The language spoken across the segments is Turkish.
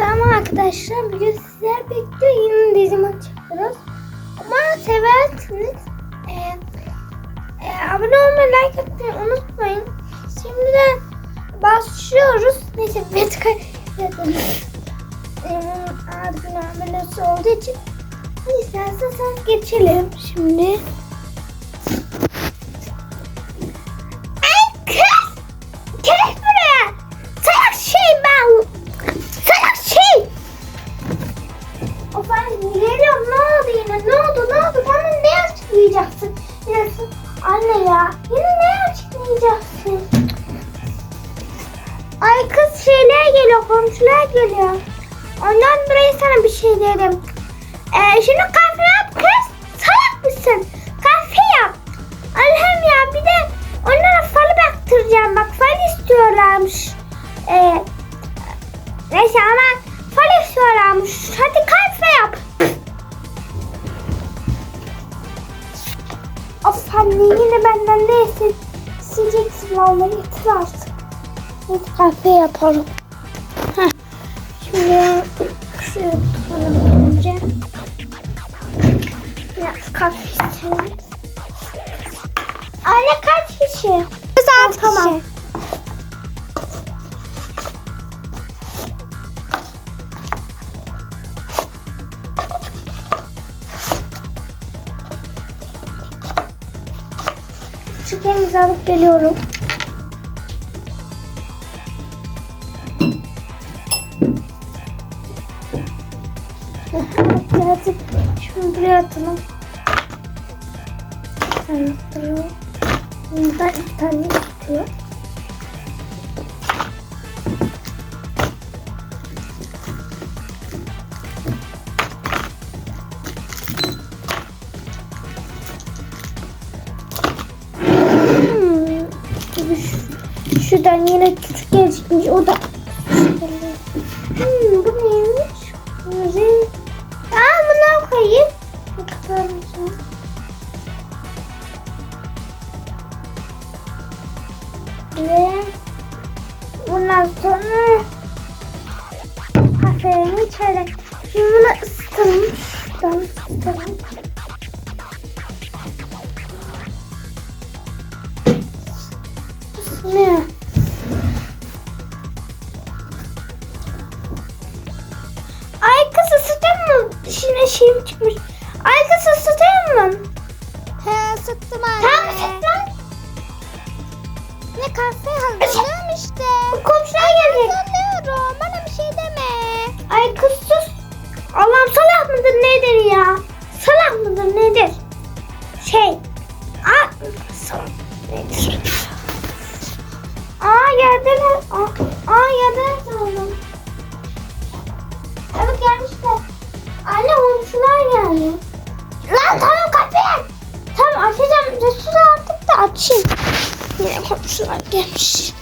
Tamam arkadaşlar bugün sizler birlikte yeni dizimi çekiyoruz. Umarım seversiniz. Ee, e, abone olmayı, like atmayı unutmayın. Şimdi de başlıyoruz. Neyse. Ee, abimin ameliyatı olduğu için. Hadi istersen sen geçelim şimdi. Anne geliyorum ne oldu yine ne oldu ne oldu bana ne açıklayacaksın? Yine anne ya yine ne açıklayacaksın? Ay kız şeyler geliyor komşular geliyor. Ondan dolayı sana bir şey dedim. Ee, şimdi Of anne yine benden ne isteyeceksin vallahi yeter artık. Hadi kahve yapalım. Heh. Şimdi şuraya tutalım önce. Biraz kahve istiyorum. Anne kaç kişi? Biz altı tamam. kişi. Şu kendimizi alıp geliyorum. Birazcık şunu buraya atalım. İki tane istiyor. Şuradan yine küçük gelecekmiş. O da Hmm, bu neymiş? Renk. Aa bunu koyayım. Ve bundan sonra kahvemi içelim. Şimdi bunu ısıtalım. Şuradan ısıtalım. Ne? Mıdır nedir ya? Salak mıdır nedir? Şey. Aa, salak? Aa yerden aa, aa yerden saldım. Evet gelmişler. Anne komşular geldi. Lan tamam kapıyı. Tamam açacağım. Resul artık da açayım. Yine komşular gelmiş.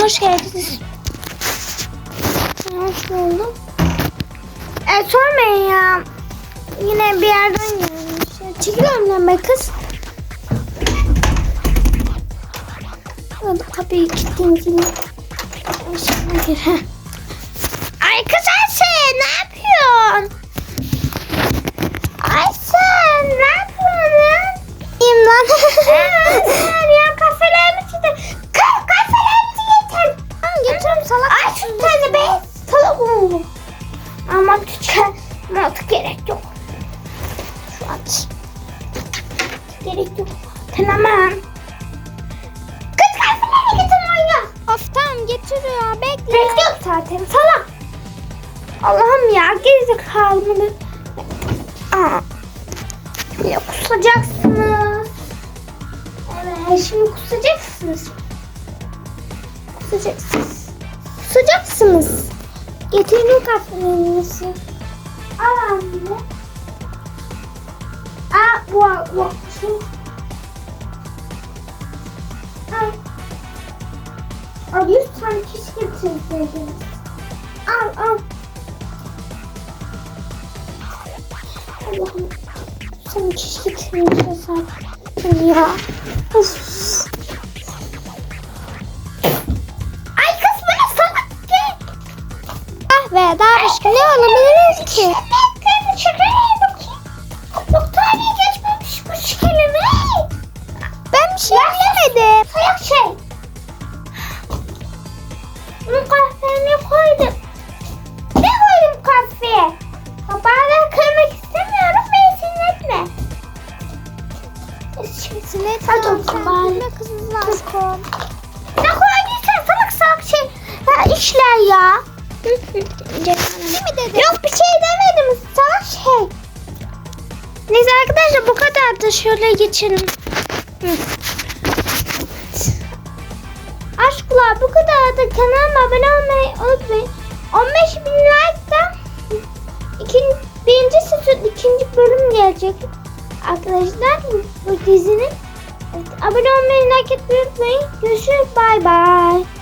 Hoş geldiniz. Hoş buldum. E, sormayın ya. Yine bir yerden gelmiş. Çekil önümden be kız. Hadi kapıyı kilitleyeyim yine. Aşağı gir. Ay kız Ayşe ne yapıyorsun? Ayşe ne yapıyorsun? İyiyim aç. Gerek yok. Tamam. Kız kafelerimi getir manyak. Of tamam getiriyor. Bekle. Bekliyorum zaten salak. Allah'ım ya gerizekalı mı? Aa. Ya kusacaksınız. Evet şimdi kusacaksınız. Kusacaksınız. Kusacaksınız. Getirin kahvelerinizi. Al anne. 啊，我我出，哎，啊，lütfen keşke çizseydiniz. Al al. Allah'ım sen keşke çizseydin ya. Of. Ay kız bana salak değil. Ah be daha başka ne olabilir? Lazım. Ne koyduysan salak salak şey ha, işler ya. Değil mi dedim? Yok bir şey demedim. Salak şey. Neyse arkadaşlar bu kadar da şöyle geçelim. Aşklar bu kadar da kanalıma abone olmayı unutmayın. 15 bin like'da ikinci, birinci sezon ikinci bölüm gelecek. Arkadaşlar bu dizinin abone olmayı like etmeyi unutmayın. Görüşürüz. Bay bay.